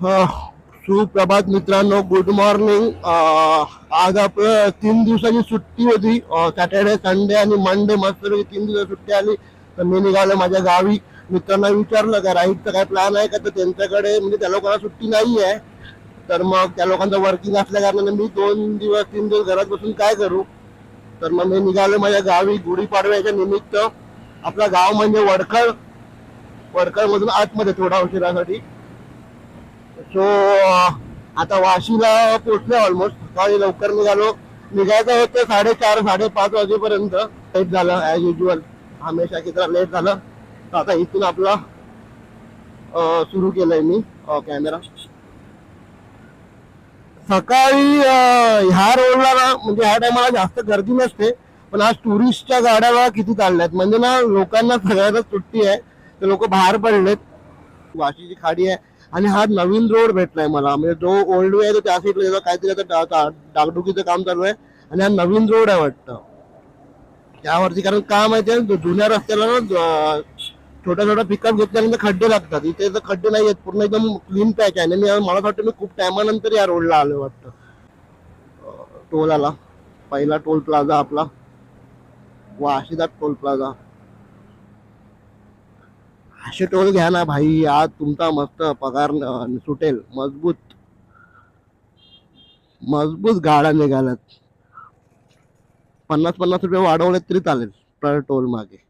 सुप्रभात मित्रांनो good morning आज आपलं तीन दिवसाची सुट्टी होती. सॅटर्डे संडे आणि मंडे मस्त तीन दिवस सुट्टी आली. तर मी निघालो माझ्या गावी. मित्रांना विचारलं का राईडचा काय प्लॅन आहे का? तर त्यांच्याकडे म्हणजे त्या लोकांना सुट्टी नाही आहे तर मग त्या लोकांचं वर्किंग असल्या कारणाने मी दोन दिवस तीन दिवस घरात बसून काय करू? तर मग मी निघालो माझ्या गावी गुढीपाडव्याच्या निमित्त. आपलं गाव म्हणजे वडखळ. वडखळमधून आतमध्ये थोडा उशिरासाठी. सो आता वाशीला पोचलो ऑलमोस्ट सकाळी लवकर निघालो. निघायचं होतं साडेचार साडेपाच वाजेपर्यंत लेट झालं ॲज युजल हमेशा किती लेट झालं. तर आता इथून आपला सुरू केलंय मी कॅमेरा सकाळी ह्या रोडला ना म्हणजे ह्या टायमाला जास्त गर्दी नसते पण आज टुरिस्टच्या गाड्या किती चालल्यात. म्हणजे ना लोकांना सगळ्यांना सुट्टी आहे. ते लोक बाहेर पडलेत. वाशीची खाडी आहे. आणि हा नवीन रोड भेटलाय मला. म्हणजे जो ओल्ड वे आहे तो त्या साईडला त्याचं काहीतरी आता डागडुकीचं काम चालू आहे आणि हा नवीन रोड आहे वाटतं. त्यावरती कारण का माहिती आहे जुन्या रस्त्याला ना छोट्या छोट्या पिकअप घेतल्यानंतर खड्डे लागतात. इथे तर खड्डे नाही आहेत पूर्ण एकदम क्लीन पॅक आहे. आणि मी मला वाटतं मी खूप टायमानंतर या रोडला आलो वाटतं. टोल आला पहिला टोल प्लाझा आपला. वाशिदा टोल प्लाझा. असे टोल घ्या ना भाई आज तुमचा मस्त पगार सुटेल. मजबूत. मजबूत गाड्या निघाल्यात. पन्नास पन्नास रुपये वाढवले तरी चालेल पर टोल मागे.